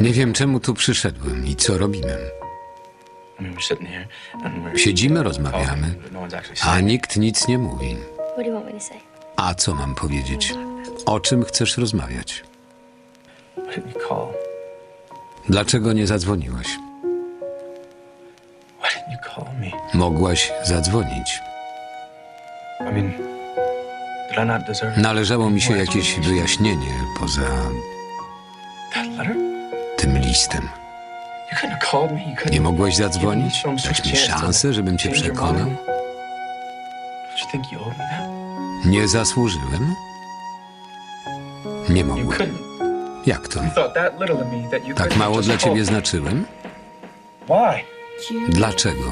Nie wiem, czemu tu przyszedłem i co robimy. Siedzimy, rozmawiamy, a nikt nic nie mówi. A co mam powiedzieć? O czym chcesz rozmawiać? Dlaczego nie zadzwoniłaś? Mogłaś zadzwonić. Należało mi się jakieś wyjaśnienie poza? Tym listem. Nie me zadzwonić? Dać mi szansę, żebym cię przekonał? Nie zasłużyłem? Nie mogłem. Jak to? Tak mało dla ciebie znaczyłem? Dlaczego?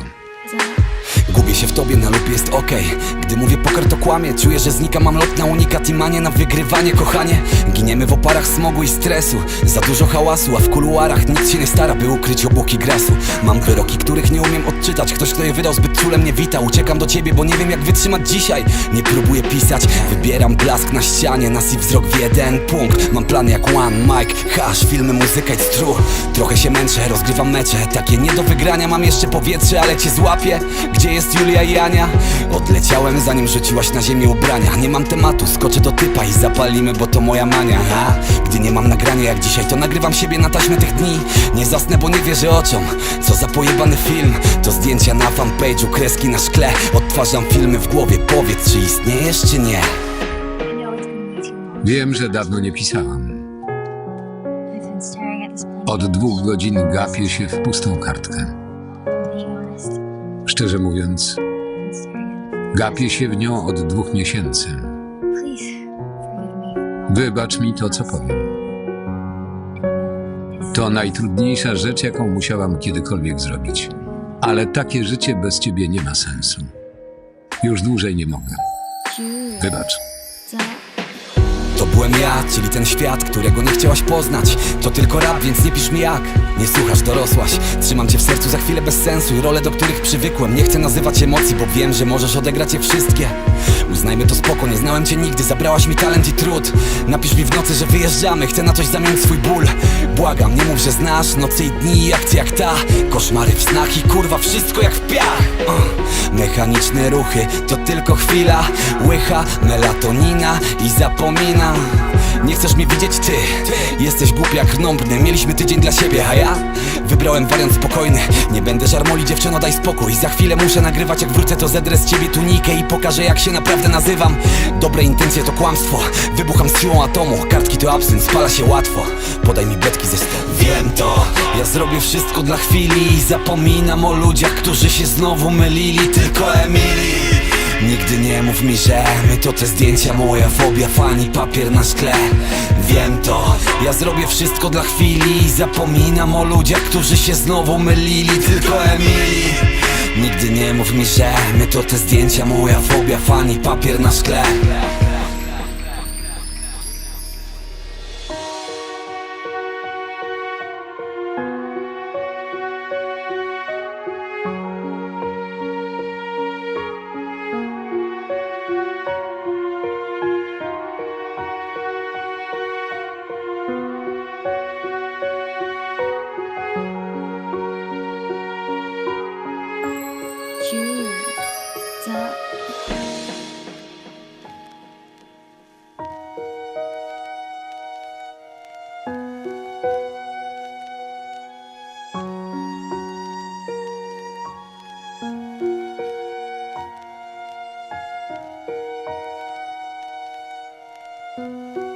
Gubię się w tobie, na lub jest okej. Gdy mówię poker to kłamie. Czuję, że znika, mam lot na unikat i manię na wygrywanie, kochanie. Giniemy w oparach smogu i stresu. Za dużo hałasu, a w kuluarach nikt się nie stara, by ukryć obłoki grasu. Mam wyroki, których nie umiem odczytać. Ktoś, kto je wydał zbyt czule mnie wita. Uciekam do ciebie, bo nie wiem jak wytrzymać dzisiaj. Nie próbuję pisać, wybieram blask na ścianie Nas i wzrok w jeden punkt. Mam plany jak One, Mike, Hash, filmy, muzyka i stru Trochę się męczę, rozgrywam mecze. Takie nie do wygrania, mam jeszcze powietrze, ale cię złapię. Gdzie jest Julia i Ania? Odleciałem zanim rzuciłaś na ziemię ubrania Nie mam tematu, skoczę do typa i zapalimy, bo to moja mania a? Gdy nie mam nagrania jak dzisiaj, to nagrywam siebie na taśmę tych dni Nie zasnę, bo nie wierzę oczom Co za pojebany film To zdjęcia na fanpage'u, kreski na szkle Odtwarzam filmy w głowie, powiedz czy istniejesz czy nie. Wiem, że dawno nie pisałam. Od dwóch godzin gapię się w pustą kartkę. Szczerze mówiąc, gapię się w nią od dwóch miesięcy. Wybacz mi to, co powiem. To najtrudniejsza rzecz, jaką musiałam kiedykolwiek zrobić. Ale takie życie bez ciebie nie ma sensu. Już dłużej nie mogę. Wybacz. Byłem ja, czyli ten świat, którego nie chciałaś poznać. To tylko rap, więc nie pisz mi jak. Nie słuchasz, dorosłaś. Trzymam cię w sercu za chwilę bez sensu I role, do których przywykłem. Nie chcę nazywać emocji, bo wiem, że możesz odegrać je wszystkie. Uznajmy to spoko, nie znałem cię nigdy. Zabrałaś mi talent i trud. Napisz mi w nocy, że wyjeżdżamy. Chcę na coś zamienić swój ból. Błagam, nie mów, że znasz Noce i dni i akcje jak ta. Koszmary w snach i kurwa wszystko jak w piach. Uh. Mechaniczne ruchy, to tylko chwila. Łycha, melatonina i zapomina Nie chcesz mnie widzieć ty Jesteś głupi jak rnąbny Mieliśmy tydzień dla siebie, a ja Wybrałem wariant spokojny. Nie będę żarmoli dziewczyno, daj spokój. Za chwilę muszę nagrywać jak wrócę to zedrę z ciebie tunikę I pokażę jak się naprawdę nazywam. Dobre intencje to kłamstwo. Wybucham z siłą atomu. Kartki to absent, spala się łatwo. Podaj mi bledki ze stołu Wiem to, ja zrobię wszystko dla chwili I zapominam o ludziach, którzy się znowu mylili. Tylko Emilii Nigdy nie mów mi, że my to te zdjęcia Moja fobia, fani, papier na szkle. Wiem to, ja zrobię wszystko dla chwili I zapominam o ludziach, którzy się znowu mylili Tylko Emilii Nigdy nie mów mi, że my to te zdjęcia Moja fobia, fani, papier na szkle Música